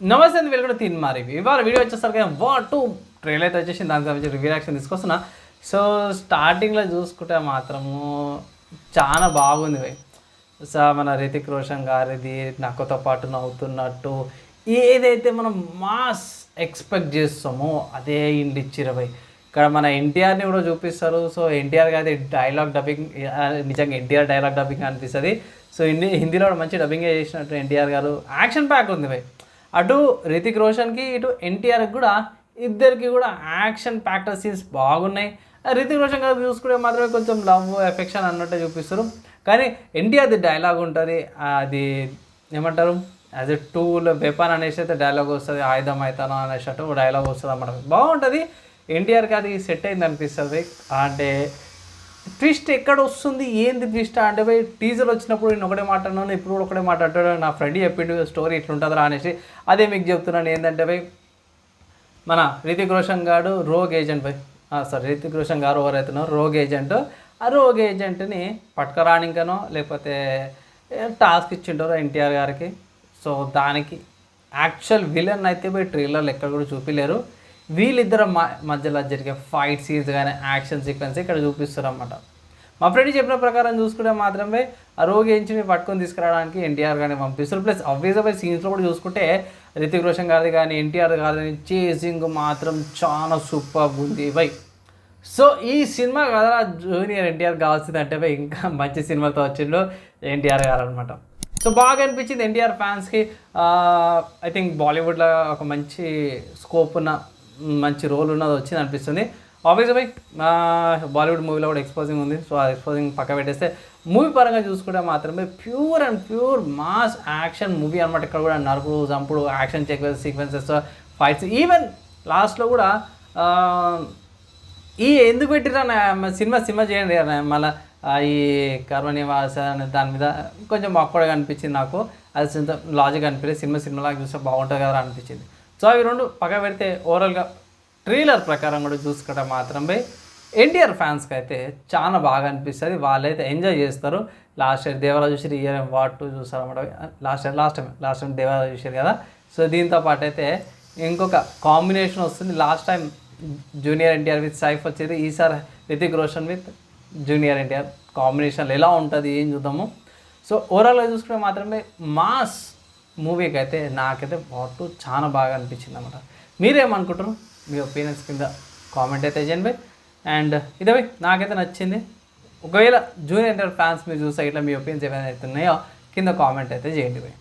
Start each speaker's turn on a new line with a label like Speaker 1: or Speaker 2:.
Speaker 1: నమస్తే అండి వెల్కమ్ తిన్ మారి ఇవాళ వీడియో వచ్చేసరికి వాట్ టూ ట్రైలర్ అయితే వచ్చేసి దానికి సంబంధించి రివ్యూ యాక్షన్ తీసుకొస్తున్నా. సో స్టార్టింగ్లో చూసుకుంటే మాత్రము చాలా బాగుంది భయ్ సో మన రితిక్ రోషన్ గారిది నక్కతో పాటు నవ్వుతున్నట్టు ఏదైతే మనం మాస్ ఎక్స్పెక్ట్ చేస్తామో అదే ఇండి ఇచ్చిరు ఇక్కడ మన ఎన్టీఆర్ని కూడా చూపిస్తారు. సో ఎన్టీఆర్ గారి డైలాగ్ డబ్బింగ్ నిజంగా ఎన్టీఆర్ డైలాగ్ డబ్బింగ్ అనిపిస్తుంది. సో హిందీ హిందీలో కూడా మంచి డబ్బింగ్ చేసినట్టు ఎన్టీఆర్ గారు. యాక్షన్ ప్యాక్ ఉంది భయ్ అటు రితిక్ రోషన్కి ఇటు ఎన్టీఆర్కి కూడా ఇద్దరికి కూడా యాక్షన్ ప్యాక్టర్ సీన్స్ బాగున్నాయి. రితిక్ రోషన్ గారు చూసుకుంటే మాత్రమే కొంచెం లవ్ ఎఫెక్షన్ అన్నట్టు చూపిస్తారు. కానీ ఎన్టీఆర్ది డైలాగ్ ఉంటుంది అది ఏమంటారు? యాజ్ ఎ టూల్ వెపన్ అనేసి అయితే డైలాగ్ వస్తుంది ఆయుధం అవుతాను అటు డైలాగ్ వస్తుంది అన్నమాట బాగుంటుంది. ఎన్టీఆర్కి అది సెట్ అయింది అనిపిస్తుంది అంటే ట్విస్ట్ ఎక్కడ వస్తుంది? ఏంది ట్విస్ట్? అంటే పోయి టీజర్ వచ్చినప్పుడు నేను ఒకటే మాట్లాడినాను ఇప్పుడు కూడా ఒకటే మాట్లాడాడు నా ఫ్రెండ్ చెప్పిండు స్టోరీ ఇట్లుంటుందిరా అనేసి అదే మీకు చెప్తున్నాను. ఏంటంటే పోయి మన రితిక్ రోషన్ గారు రోగ్ ఏజెంట్ పోయి సారీ రితిక్ రోషన్ గారు ఎవరైతున్నారో రోగ్ ఏజెంట్ ఆ రోగ్ ఏజెంట్ని పట్టుకరానికనో లేకపోతే టాస్క్ ఇచ్చింటారో ఎన్టీఆర్ గారికి. సో దానికి యాక్చువల్ విలన్ అయితే పోయి ట్రైలర్లు ఎక్కడ కూడా చూపిలేరు. వీళ్ళిద్దరు మధ్యలో జరిగే ఫైట్ సీన్స్ కానీ యాక్షన్ సీక్వెన్స్ ఇక్కడ చూపిస్తారన్నమాట. మా ఫ్రెండ్ చెప్పిన ప్రకారం చూసుకుంటే మాత్రమే ఆ రోగించిని పట్టుకొని తీసుకురావడానికి ఎన్టీఆర్ కానీ పంపిస్తారు. ప్లస్ అవ్వేజబుల్ సీన్స్లో కూడా చూసుకుంటే రితిక్ రోషన్ గారిది కానీ ఎన్టీఆర్ గారిని చేసింగ్ మాత్రం చాలా సూపర్ ఉంది బై. సో ఈ సినిమా కదా జూనియర్ ఎన్టీఆర్ కావాల్సిందంటే బై ఇంకా మంచి సినిమాతో వచ్చిండు ఎన్టీఆర్ గారు అనమాట సో బాగా అనిపించింది ఎన్టీఆర్ ఫ్యాన్స్కి ఐ థింక్ బాలీవుడ్లో ఒక మంచి స్కోప్ ఉన్న మంచి రోల్ ఉన్నది వచ్చింది అనిపిస్తుంది. ఆబ్వియస్గా బై బాలీవుడ్ మూవీలో కూడా ఎక్స్పోజింగ్ ఉంది. సో ఆ ఎక్స్పోజింగ్ పక్క పెట్టేస్తే మూవీ పరంగా చూసుకుంటే మాత్రమే pure and pure mass action movie అనమాట ఇక్కడ కూడా నరుకుడు చంపుడు action sequence sequences fights even లాస్ట్లో కూడా ఈ ఎందుకు పెట్టిరా సినిమా సినిమా చేయండి అన్న మళ్ళీ ఈ కర్మనివాస అనే దాని మీద కొంచెం మొక్కడగా అనిపించింది నాకు. అది లాజిక్ అనిపించింది. సినిమా సినిమాలాగా చూస్తే బాగుంటుంది కదా అనిపించింది. సో అవి రెండు పక్క పెడితే ఓవరాల్గా ట్రైలర్ ప్రకారం కూడా చూసుకుంటే మాత్రమే ఎన్టీఆర్ ఫ్యాన్స్కి అయితే చాలా బాగా అనిపిస్తుంది. వాళ్ళైతే ఎంజాయ్ చేస్తారు. Last year Devaraju Shri year what two చూస్తారు last year last time last time Devaraju చూసారు కదా. సో దీంతో పాటు అయితే ఇంకొక కాంబినేషన్ వస్తుంది. Last time junior NTR with Saif వచ్చేది. ఈసారి రితిక్ రోషన్ విత్ జూనియర్ ఎన్టీఆర్. కాంబినేషన్లు ఎలా ఉంటుంది ఏం చూద్దాము. సో ఓవరాల్గా చూసుకుంటే మాత్రమే మాస్ మూవీకి అయితే నాకైతే పాటు చాలా బాగా అనిపించింది అనమాట మీరేమనుకుంటారు? మీ ఒపీనియన్స్ కింద కామెంట్ అయితే చేయండి. అండ్ ఇదే బై, నాకైతే నచ్చింది. ఒకవేళ జూనియర్ ఎన్టీఆర్ ఫ్యాన్స్ మీరు చూసే ఇట్లా మీ ఒపీనియన్స్ ఏమైనా అయితే ఉన్నాయో కింద కామెంట్ అయితే చేయండి బై.